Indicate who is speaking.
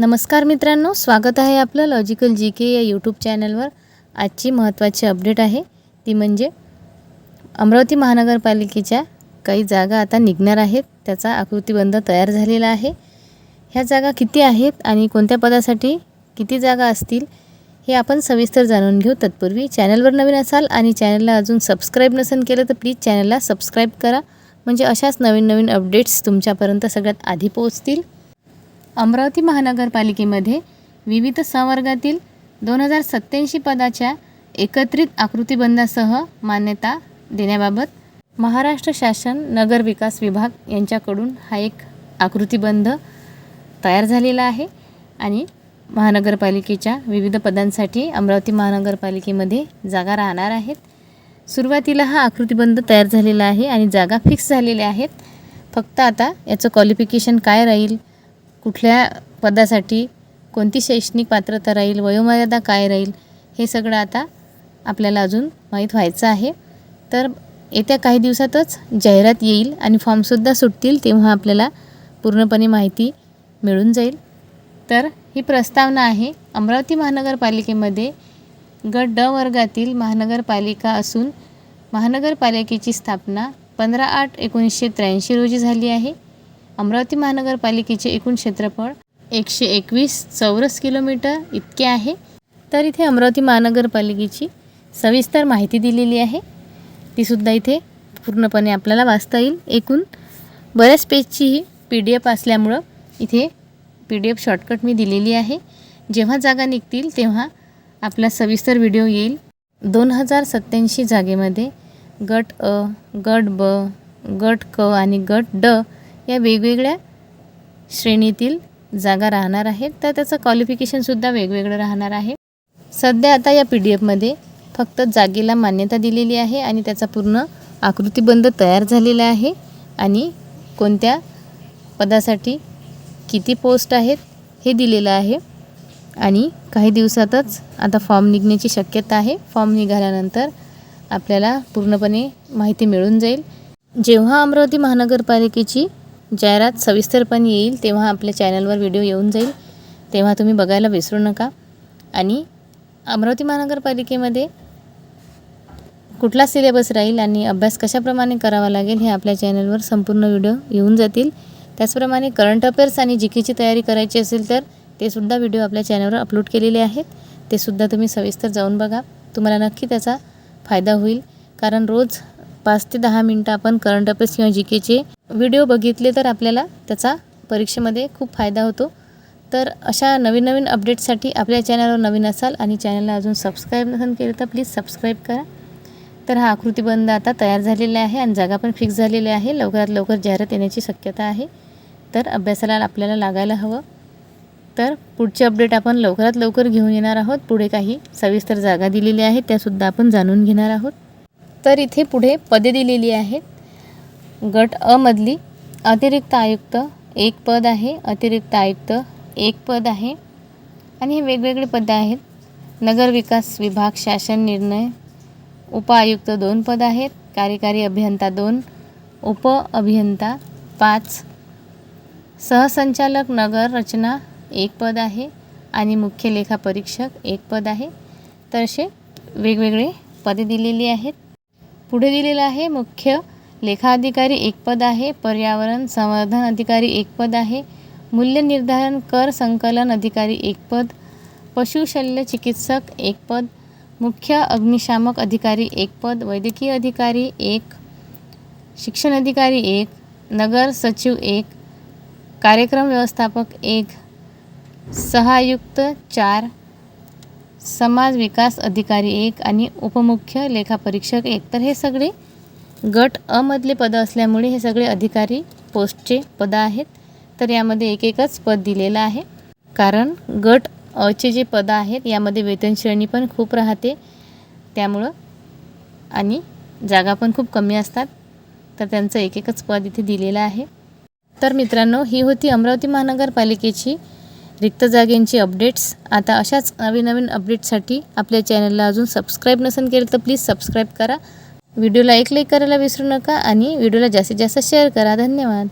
Speaker 1: नमस्कार मित्रांनो स्वागत आहे आपलं लॉजिकल जी के या यूट्यूब चॅनलवर आजची महत्त्वाची अपडेट आहे. ती म्हणजे अमरावती महानगरपालिकेच्या काही जागा आता निघणार आहेत. त्याचा आकृतीबंध तयार झालेला आहे. ह्या जागा किती आहेत आणि कोणत्या पदासाठी किती जागा असतील हे आपण सविस्तर जाणून घेऊ तत्पूर्वी. चॅनलवर नवीन असाल आणि चॅनलला अजून सबस्क्राईब नसेल केलं तर प्लीज चॅनलला सबस्क्राईब करा. म्हणजे अशाच नवीन नवीन अपडेट्स तुमच्यापर्यंत सगळ्यात आधी पोहोचतील. अमरावती महानगरपालिकेमध्ये विविध संवर्गातील दोन हजार सत्त्याऐंशी पदाच्या एकत्रित आकृतिबंधासह मान्यता देण्याबाबत महाराष्ट्र शासन नगर विकास विभाग यांच्याकडून हा एक आकृतिबंध तयार झालेला आहे आणि महानगरपालिकेच्या विविध पदांसाठी अमरावती महानगरपालिकेमध्ये जागा राहणार आहेत. सुरुवातीला हा आकृतिबंध तयार झालेला आहे आणि जागा फिक्स झालेल्या आहेत. फक्त आता याचं क्वालिफिकेशन काय राहील? कुठल्या पदासाठी कोणती शैक्षणिक पात्रता राहील वयोमर्यादा काय राहील हे सगळं आता आपल्याला अजून माहीत व्हायचं आहे. तर येत्या काही दिवसातच जाहिरात येईल आणि फॉर्मसुद्धा सुटतील तेव्हा आपल्याला पूर्णपणे माहिती मिळून जाईल. तर ही प्रस्तावना आहे अमरावती महानगरपालिकेमध्ये गट ड वर्गातील महानगरपालिका असून महानगरपालिकेची स्थापना पंधरा आठ एकोणीसशे त्र्याऐंशी रोजी झाली आहे. अमरावती महानगरपालिकेचे एकूण क्षेत्रफळ एकशे एकवीस चौरस किलोमीटर इतके आहे. तर इथे अमरावती महानगरपालिकेची सविस्तर माहिती दिलेली आहे. तीसुद्धा इथे पूर्णपणे आपल्याला वाचता येईल. एकूण बऱ्याच पेजची ही पी डी एफ असल्यामुळं इथे पी डी एफ शॉर्टकट मी दिलेली आहे. जेव्हा जागा निघतील तेव्हा आपला सविस्तर व्हिडिओ येईल. दोन हजार सत्त्याऐंशी जागेमध्ये गट अ गट ब गट क आणि गट ड या वेगवेगळ्या श्रेणीतील जागा राहणार आहेत. तर त्याचं क्वालिफिकेशनसुद्धा वेगवेगळं राहणार आहे. सध्या आता या पी डी एफमध्ये फक्त जागेला मान्यता दिलेली आहे आणि त्याचा पूर्ण आकृतीबंध तयार झालेला आहे. आणि कोणत्या पदासाठी किती पोस्ट आहेत हे दिलेलं आहे. आणि काही दिवसातच आता फॉर्म निघण्याची शक्यता आहे. फॉर्म निघाल्यानंतर आपल्याला पूर्णपणे माहिती मिळून जाईल. जेव्हा अमरावती महानगरपालिकेची जाहिरात सविस्तरपणे येईल तेव्हा आपल्या चॅनलवर व्हिडिओ येऊन जाईल. तेव्हा तुम्ही बघायला विसरू नका. आणि अमरावती महानगरपालिकेमध्ये कुठला सिलेबस राहील आणि अभ्यास कशाप्रमाणे करावा लागेल हे आपल्या चॅनलवर संपूर्ण व्हिडिओ येऊन जातील. त्याचप्रमाणे करंट अफेअर्स आणि जी केची तयारी करायची असेल तर ते सुद्धा व्हिडिओ आपल्या चॅनलवर अपलोड केलेले आहेत. ते सुद्धा तुम्ही सविस्तर जाऊन बघा. तुम्हाला नक्की त्याचा फायदा होईल. कारण रोज पाच ते दहा मिनटं आपण करंट अफेअर्स किंवा जी केचे व्हिडिओ बघितले तर आपल्याला त्याचा परीक्षेमध्ये खूप फायदा होतो. तर अशा नवीन नवीन अपडेटसाठी आपल्या चॅनलवर नवीन असाल आणि चॅनलला अजून सबस्क्राईब नसेल केलं तर प्लीज सबस्क्राईब करा. तर हा आकृतीबंध आता तयार झालेला आहे आणि जागा पण फिक्स झालेली आहे. लवकरात लवकर जाहिरात येण्याची शक्यता आहे. तर अभ्यासाला आपल्याला लागायला हवं. तर पुढची अपडेट आपण लवकरात लवकर घेऊन येणार आहोत. पुढे काही सविस्तर जागा दिलेल्या आहेत त्यासुद्धा आपण जाणून घेणार आहोत. तर इथे पुढे पदे दिलेली आहेत. गट अमधली अतिरिक्त आयुक्त एक पद आहे अतिरिक्त आयुक्त एक पद आहे. आणि हे वेगवेगळे पद आहेत. नगरविकास विभाग शासन निर्णय उपआयुक्त दोन पद आहेत. कार्यकारी अभियंता दोन उप अभियंता पाच. सहसंचालक नगर रचना एक पद आहे आणि मुख्य लेखा परीक्षक एक पद आहे. तर असे वेगवेगळे पदे दिलेली आहेत. पुढे दिलेलं आहे मुख्य लेखा अधिकारी एक पद आहे पर्यावरण संवर्धन अधिकारी एक पद आहे मूल्य निर्धारण कर संकलन अधिकारी एक पद पशुशल्य चिकित्सक एक पद मुख्य अग्निशामक अधिकारी एक पद वैद्यकीय अधिकारी एक शिक्षण अधिकारी एक नगर सचिव एक कार्यक्रम व्यवस्थापक एक सहायुक्त चार समाज विकास अधिकारी एक आणि उपमुख्य लेखापरीक्षक एक. तर हे सगळे गट अमधले पदं असल्यामुळे हे सगळे अधिकारी पोस्टचे पदं आहेत. तर यामध्ये एक एकच पद दिलेलं आहे. कारण गट अचे जे पदं आहेत यामध्ये वेतन श्रेणी पण खूप राहते. त्यामुळं आणि जागा पण खूप कमी असतात. तर त्यांचं एक एकच पद इथे दिलेलं आहे. तर मित्रांनो ही होती अमरावती महानगरपालिकेची रिक्त जागेंची अपडेट्स. आता अशाच नवीन नवीन अपडेट्ससाठी आपल्या चॅनलला अजून सबस्क्राईब नसेल केलं तर प्लीज सबस्क्राईब करा. व्हिडिओला एक लाईक करायला विसरू नका आणि व्हिडिओला जास्तीत जास्त शेअर करा. धन्यवाद.